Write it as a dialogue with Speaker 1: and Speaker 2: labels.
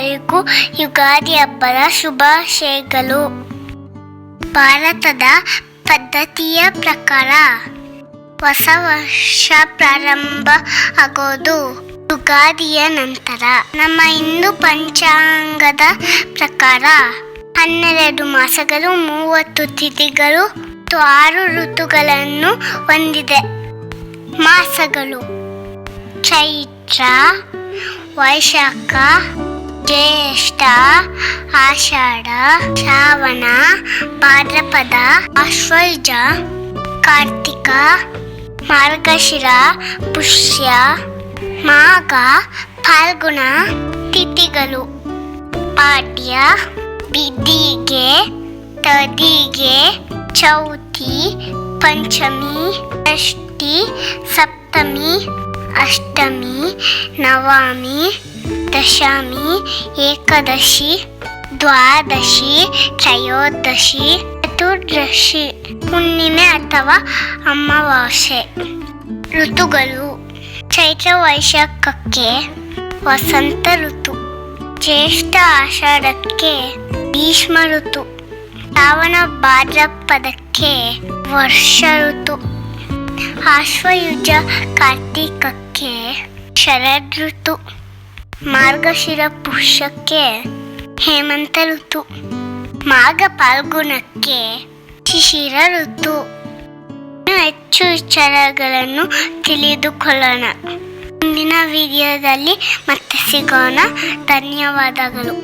Speaker 1: ಎಲ್ಲರಿಗೂ ಯುಗಾದಿ ಹಬ್ಬದ ಶುಭಾಶಯಗಳು ಭಾರತದ ಪದ್ಧತಿಯ ಪ್ರಕಾರ ಹೊಸ ವರ್ಷ ಪ್ರಾರಂಭ ಆಗೋದು ಯುಗಾದಿಯ ನಂತರ. ನಮ್ಮ ಹಿಂದೂ ಪಂಚಾಂಗದ ಪ್ರಕಾರ ಹನ್ನೆರಡು ಮಾಸಗಳು, ಮೂವತ್ತು ತಿಥಿಗಳು ಮತ್ತು ಆರು ಋತುಗಳನ್ನು ಹೊಂದಿದೆ. ಮಾಸಗಳು ಚೈತ್ರ, ವೈಶಾಖ ಜ್ಯೇಷ್ಠ, ಆಷಾಢ, ಶ್ರಾವಣ, ಭಾದ್ರಪದ ಆಶ್ವಯುಜ ಕಾರ್ತಿಕ, ಮಾರ್ಗಶಿರ, ಪುಷ್ಯ, ಮಾಘ, ಫಾಲ್ಗುಣ, ತಿಥಿಗಳು. ಪಾಡ್ಯ ಬಿದ್ದಿಗೆ ತದಿಗೆ, ಚೌತಿ, ಪಂಚಮಿ, ಷಷ್ಠಿ, ಸಪ್ತಮಿ. ಅಷ್ಟಮಿ, ನವಮಿ, ದಶಮಿ, ಏಕಾದಶಿ, ದ್ವಾದಶಿ, ತ್ರಯೋದಶಿ, ಚತುರ್ದಶಿ, ಹುಣ್ಣಿಮೆ ಅಥವಾ ಅಮಾವಾಸ್ಯೆ. ಋತುಗಳು. ಚೈತ್ರ ವೈಶಾಖಕ್ಕೆ ವಸಂತ ಋತು. ಜ್ಯೇಷ್ಠ ಆಷಾಢಕ್ಕೆ ಭೀಷ್ಮ ಋತು. ಶ್ರಾವಣ ಭಾದ್ರಪದಕ್ಕೆ ವರ್ಷ ಋತು. ಆಶ್ವಯುಜ ಕಾರ್ತಿಕಕ್ಕೆ ಶರದ್ ಋತು ಮಾರ್ಗಶಿರ ಪುಷ್ಯಕ್ಕೆ ಹೇಮಂತ ಋತು ಮಾಘ ಪಾಲ್ಗುಣಕ್ಕೆ ಶಿಶಿರ ಋತು ಹೆಚ್ಚು ವಿಚಾರಗಳನ್ನು ತಿಳಿದುಕೊಳ್ಳೋಣ. ಮುಂದಿನ ವಿಡಿಯೋದಲ್ಲಿ ಮತ್ತೆ ಸಿಗೋಣ. ಧನ್ಯವಾದಗಳು.